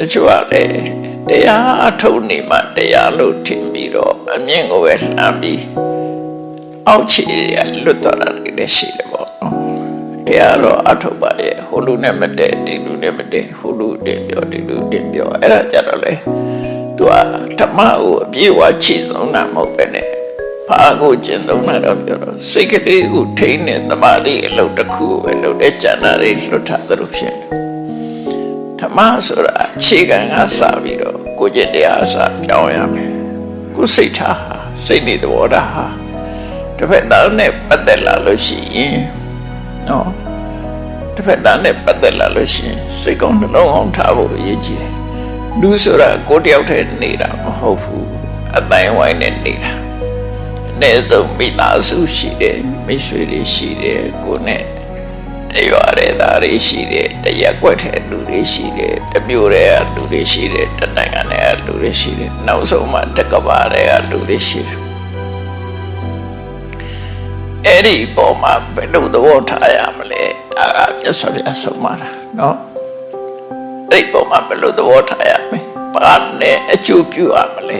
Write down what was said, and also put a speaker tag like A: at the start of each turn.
A: တချို့ကလည်းတရားအထုတ်နေမှတရားလို့ထင်ပြီးတော့အမြင့်ကိုပဲလှမ်းပြီးအောက်ခြေရလွတ်သွားတာတွေလည်းရှိတယ်ပေါ့နော်တရားတော့အထုတ်ပါရဲ့ဟိုလူနဲ့မတည့်ဒီလူနဲ့မတည့်ဟိုလူတင်ပြောဒီလူတင်ပြောအဲ့ဒါကြတော့လေသူကဓမ္မကိုအပြည့်အဝချီဆုံးတာမဟုတ်ပဲနဲ့ဘာကိုကျင့်သုံးတာတော့ပြောတော့စိတ်ကလေးကိုထိန်းနေသမာဓိအလုပ်တစ်ခုကိုပဲလုပ်တဲ့ဉာဏ်ဓာတ်တွေလွတ်ထားသလိုဖြစ်နေ ဓမ္မဆိုတာအခြေခံကစပြီးတော့ကိုယ့်ကျင့်တရားအစပြောင်းရမယ်ကိုယ်စိတ်ထားဟာစိတ်နေသဘောထားဟာတစ်ဖက်သားနဲ့ပတ်သက်လာလို့ရှိရင်နော်တစ်ဖက်သားနဲ့ပတ်သက်လာလို့ရှိရင်စိတ်ကောင်းနှလုံးကောင်းထားဖို့အရေးကြီးတယ်လူဆိုတာကိုယ်တယောက်တည်းနေတာမဟုတ်ဘူးအတိုင်းဝိုင်းနဲ့နေတာအနည်းဆုံးမိသားစုရှိတယ်မိတ်ဆွေတွေရှိတယ်ကိုယ်နဲ့ တရွာတဲ့သားတွေရှိတယ်တရက်ကွက်တဲ့လူတွေရှိတယ်တမျိုးတဲ့လူတွေရှိတယ်တနိုင်ငံတဲ့လူတွေရှိတယ်နောက်ဆုံးမှတကဘာတဲ့လူတွေရှိတယ်အဲ့ဒီပေါ်မှာဘယ်လိုသဘောထားရမလဲအာမြတ်စွာဘုရားဆုံးမတာနော်အဲ့ဒီပေါ်မှာဘယ်လိုသဘောထားရမလဲဘာနဲ့အကျိုးပြုရမလဲ